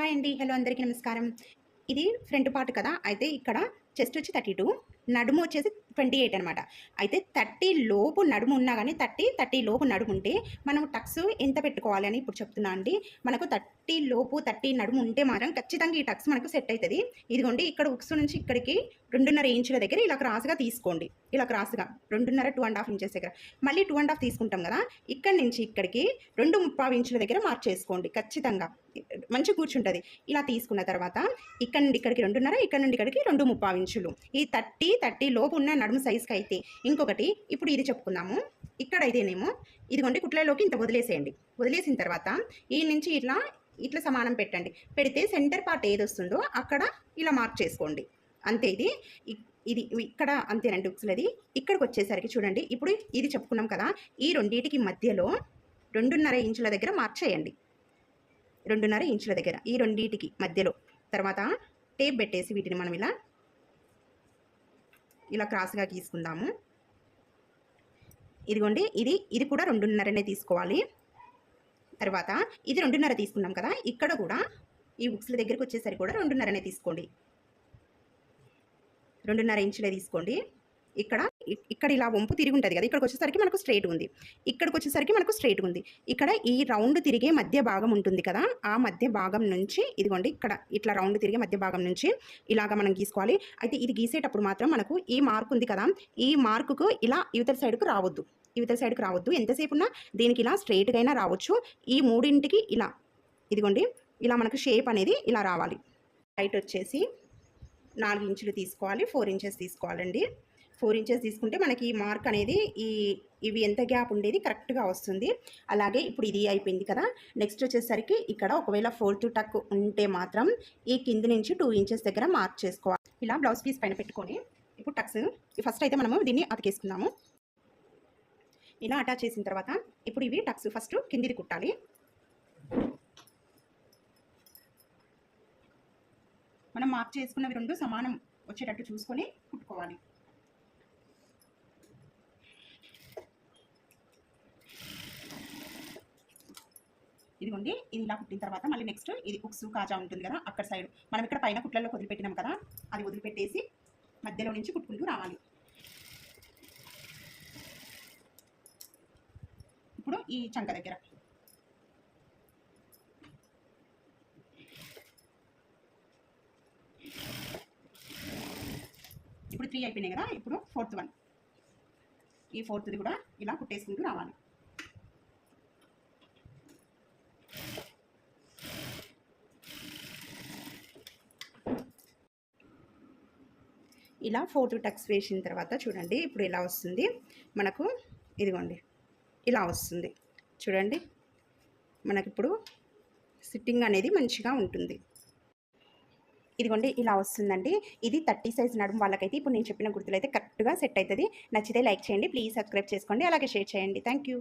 Hi అండి hello అందరికీ నమస్కారం. ఇది ఫ్రంట్ పార్ట్ కదా అయితే ఇక్కడ చెస్ట్ వచ్చి థర్టీ టూ నడుము వచ్చేసి ట్వంటీ ఎయిట్ అనమాట అయితే థర్టీ లోపు నడుము ఉన్నా కానీ థర్టీ థర్టీ లోపు నడుము ఉంటే మనం టక్స్ ఎంత పెట్టుకోవాలి అని ఇప్పుడు చెప్తున్నా అండి. మనకు థర్టీ లోపు థర్టీ నడుము ఉంటే మాత్రం ఖచ్చితంగా ఈ టక్స్ మనకు సెట్ అవుతుంది ఇదిగోండి ఇక్కడ ఉక్స్ నుంచి ఇక్కడికి రెండున్నర ఇంచుల దగ్గర ఇలా క్రాస్గా తీసుకోండి. ఇలా క్రాస్గా రెండున్నర టూ అండ్ హాఫ్ ఇంచెస్ దగ్గర. మళ్ళీ టూ అండ్ హాఫ్ తీసుకుంటాం కదా ఇక్కడి నుంచి ఇక్కడికి రెండు ముప్పావు ఇంచుల దగ్గర మార్క్ చేసుకోండి ఖచ్చితంగా. మంచి కూర్చుంటుంది. ఇలా తీసుకున్న తర్వాత ఇక్కడ నుండి ఇక్కడికి రెండున్నర ఇక్కడ నుండి ఇక్కడికి రెండు ముప్పావు ఇంచులు. ఈ థర్టీ థర్టీ లోపు ఉన్న నడుము సైజ్కి అయితే ఇంకొకటి ఇప్పుడు ఇది చెప్పుకుందాము. ఇక్కడ అయితేనేమో ఇదిగోండి కుట్లలోకి ఇంత వదిలేసేయండి. వదిలేసిన తర్వాత ఈ నుంచి ఇట్లా ఇట్లా సమానం పెట్టండి. పెడితే సెంటర్ పార్ట్ ఏది వస్తుందో అక్కడ ఇలా మార్క్ చేసుకోండి. అంతే ఇది. ఇది ఇక్కడ అంతేనండి ఉక్సులది. ఇక్కడికి వచ్చేసరికి చూడండి ఇప్పుడు ఇది చెప్పుకున్నాం కదా ఈ రెండింటికి మధ్యలో రెండున్నర ఇంచుల దగ్గర మార్క్ చేయండి. రెండున్నర ఇంచుల దగ్గర ఈ రెండింటికి మధ్యలో. తర్వాత టేప్ పెట్టేసి వీటిని మనం ఇలా ఇలా క్రాస్గా గీసుకుందాము. ఇదిగోండి ఇది ఇది కూడా రెండున్నరనే తీసుకోవాలి. తర్వాత ఇది రెండున్నర తీసుకున్నాం కదా ఇక్కడ కూడా ఈ బుక్స్ల దగ్గరికి వచ్చేసరికి కూడా రెండున్నరనే తీసుకోండి. రెండున్నర ఇంచులే తీసుకోండి. ఇక్కడ ఇక్కడ ఇలా వంపు తిరిగి ఉంటుంది కదా ఇక్కడికి వచ్చేసరికి మనకు స్ట్రైట్ ఉంది. ఇక్కడికి వచ్చేసరికి మనకు స్ట్రైట్ ఉంది. ఇక్కడ ఈ రౌండ్ తిరిగే మధ్య భాగం ఉంటుంది కదా ఆ మధ్య భాగం నుంచి ఇదిగోండి ఇక్కడ ఇట్లా రౌండ్ తిరిగే మధ్య భాగం నుంచి ఇలాగ మనం గీసుకోవాలి. అయితే ఇది గీసేటప్పుడు మాత్రం మనకు ఈ మార్క్ ఉంది కదా ఈ మార్కుకు ఇలా యువతల సైడ్కు రావద్దు. యువతల సైడ్కి రావద్దు. ఎంతసేపు ఉన్నా దీనికి ఇలా స్ట్రైట్గా అయినా రావచ్చు. ఈ మూడింటికి ఇలా ఇదిగోండి ఇలా మనకు షేప్ అనేది ఇలా రావాలి. హైట్ వచ్చేసి నాలుగు ఇంచులు తీసుకోవాలి ఫోర్ ఇంచెస్ తీసుకోవాలండి. ఫోర్ ఇంచెస్ తీసుకుంటే మనకి ఈ మార్క్ అనేది ఈ ఇవి ఎంత గ్యాప్ ఉండేది కరెక్ట్గా వస్తుంది. అలాగే ఇప్పుడు ఇది అయిపోయింది కదా. నెక్స్ట్ వచ్చేసరికి ఇక్కడ ఒకవేళ ఫోర్త్ టక్ ఉంటే మాత్రం ఈ కింది నుంచి టూ ఇంచెస్ దగ్గర మార్క్ చేసుకోవాలి. ఇలా బ్లౌజ్ పీస్ పైన పెట్టుకొని ఇప్పుడు టక్స్ ఫస్ట్ అయితే మనము దీన్ని అతికేసుకుందాము. ఇలా అటాచ్ చేసిన తర్వాత ఇప్పుడు ఇవి టక్స్ ఫస్ట్ కిందిది కుట్టాలి. మనం మార్క్ చేసుకున్నవి రెండు సమానం వచ్చేటట్టు చూసుకొని కుట్టుకోవాలి. ఇదిగోండి ఇది ఇలా కుట్టిన తర్వాత మళ్ళీ నెక్స్ట్ ఇది ఉక్సు కాజా ఉంటుంది కదా అక్కడ సైడ్ మనం ఇక్కడ పైన కుట్లలో వదిలిపెట్టినాం కదా అది వదిలిపెట్టేసి మధ్యలో నుంచి కుట్టుకుంటూ రావాలి. ఇప్పుడు ఈ చంక దగ్గర. ఇప్పుడు త్రీ అయిపోయినాయి కదా ఇప్పుడు ఫోర్త్ వన్ ఈ ఫోర్త్ది కూడా ఇలా కుట్టేసుకుంటూ రావాలి. ఇలా ఫోర్త్ టక్స్ వేసిన తర్వాత చూడండి ఇప్పుడు ఇలా వస్తుంది. మనకు ఇదిగోండి ఇలా వస్తుంది. చూడండి మనకిప్పుడు సిట్టింగ్ అనేది మంచిగా ఉంటుంది. ఇదిగోండి ఇలా వస్తుందండి. ఇది థర్టీ సైజ్ నడుము వాళ్ళకైతే ఇప్పుడు నేను చెప్పిన గుర్తులు అయితే కరెక్ట్గా సెట్ అవుతుంది. నచ్చితే లైక్ చేయండి ప్లీజ్ సబ్స్క్రైబ్ చేసుకోండి అలాగే షేర్ చేయండి. Thank you